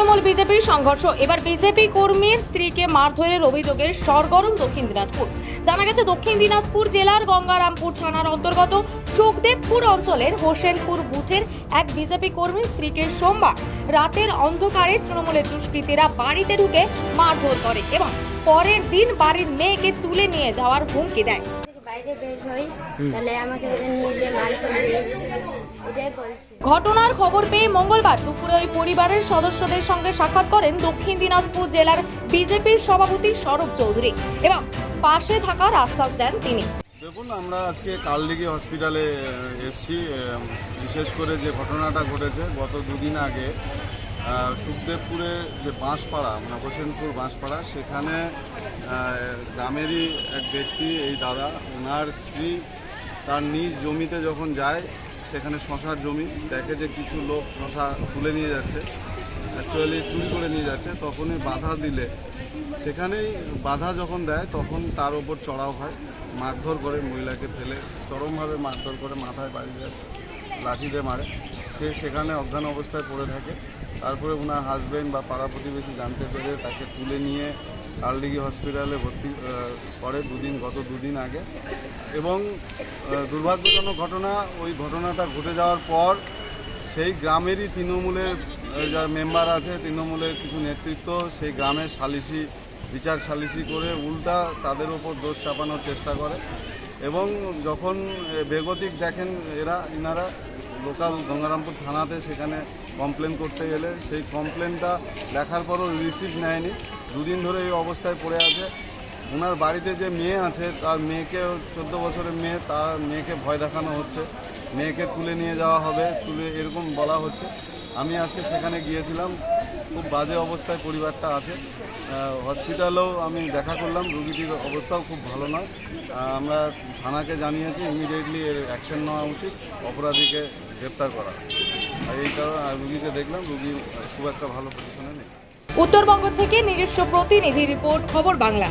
তৃণমূল বিজেপির সংঘর্ষ। এবার বিজেপি কর্মীর স্ত্রীকে মারধরের অভিযোগে সরগরম দক্ষিণ দিনাজপুর। জানা গেছে, দক্ষিণ দিনাজপুর জেলার গঙ্গারামপুর থানার অন্তর্গত সুখদেবপুর অঞ্চলের হোসেনপুর বুথের এক বিজেপি কর্মীর স্ত্রীকে সোমবার রাতের অন্ধকারে তৃণমূলের দুষ্কৃতীরা বাড়িতে ঢুকে মারধর করে এবং পরের দিন বাড়ির মেয়েকে তুলে নিয়ে যাওয়ার হুমকি দেয়। বাইরে বের হই, তাহলে আমাকে নিয়ে গিয়ে ঘটনার খবর পেয়ে মঙ্গলবার দুপুরে ওই পরিবারের সদস্যদের সঙ্গে সাক্ষাৎ করেন দক্ষিণ দিনাজপুর জেলার বিজেপির সভাপতি সৌরভ চৌধুরী এবং পাশে থাকার আশ্বাস দেন তিনি। দেখুন আমরা আজকে কালদিঘি হসপিটালে এসছি বিশেষ করে যে ঘটনাটা ঘটেছে গত দুদিন আগে সুখদেবপুরে যে বাঁশপাড়া মানে হোসেনপুর বাঁশপাড়া সেখানে গ্রামেরই এক ব্যক্তি এই দাদা ওনার স্ত্রী তার নিজ জমিতে যখন যায় সেখানে শশার জমি, দেখে যে কিছু লোক শশা তুলে নিয়ে যাচ্ছে অ্যাকচুয়ালি চুরি করে নিয়ে যাচ্ছে, তখনই বাধা দিলে। সেখানেই বাধা যখন দেয়, তখন তার ওপর চড়াও হয়, মারধর করে মহিলাকে ফেলে, চরমভাবে মারধর করে মাথায় বাড়ি দেয়, লাঠি দিয়ে মারে। সে সেখানে অজ্ঞান অবস্থায় পড়ে থাকে। তারপরে ওনার হাজবেন্ড বা পাড়া প্রতিবেশী জানতে পেরে তাকে তুলে নিয়ে কালডিগি হসপিটালে ভর্তি করে দুদিন, গত দুদিন আগে। এবং দুর্ভাগ্যজনক ঘটনা, ওই ঘটনাটা ঘটে যাওয়ার পর সেই গ্রামেরই তৃণমূলের যারা মেম্বার আছে, তৃণমূলের কিছু নেতৃত্ব, সেই গ্রামের সালিসি বিচার সালিসি করে উল্টা তাদের ওপর দোষ চাপানোর চেষ্টা করে। এবং যখন বেগতিক দেখেন এরা, ইনারা, লোকাল গঙ্গারামপুর থানাতে সেখানে কমপ্লেন করতে গেলে, সেই কমপ্লেনটা দেখার পরও রিসিভ নেয়নি। দুদিন ধরে এই অবস্থায় পড়ে আছে। ওনার বাড়িতে যে মেয়ে আছে, তার মেয়েকে চোদ্দ বছরের মেয়ে, তার মেয়েকে ভয় দেখানো হচ্ছে। মেয়েকে তুলে নিয়ে যাওয়া হবে, তুলে এরকম বলা হচ্ছে। আমি আজকে সেখানে গিয়েছিলাম, খুব বাজে অবস্থায় পরিবারটা আছে। হসপিটালেও আমি দেখা করলাম, রুগীটির অবস্থাও খুব ভালো নয়। আমরা থানাকে জানিয়েছি ইমিডিয়েটলি এর অ্যাকশন নেওয়া উচিত, অপরাধীকে গ্রেপ্তার করা। আর এই কারণে রুগীকে দেখলাম, রুগী খুব একটা ভালো উত্তরবঙ্গ থেকে নিজস্ব প্রতিনিধি রিপোর্ট খবর বাংলা।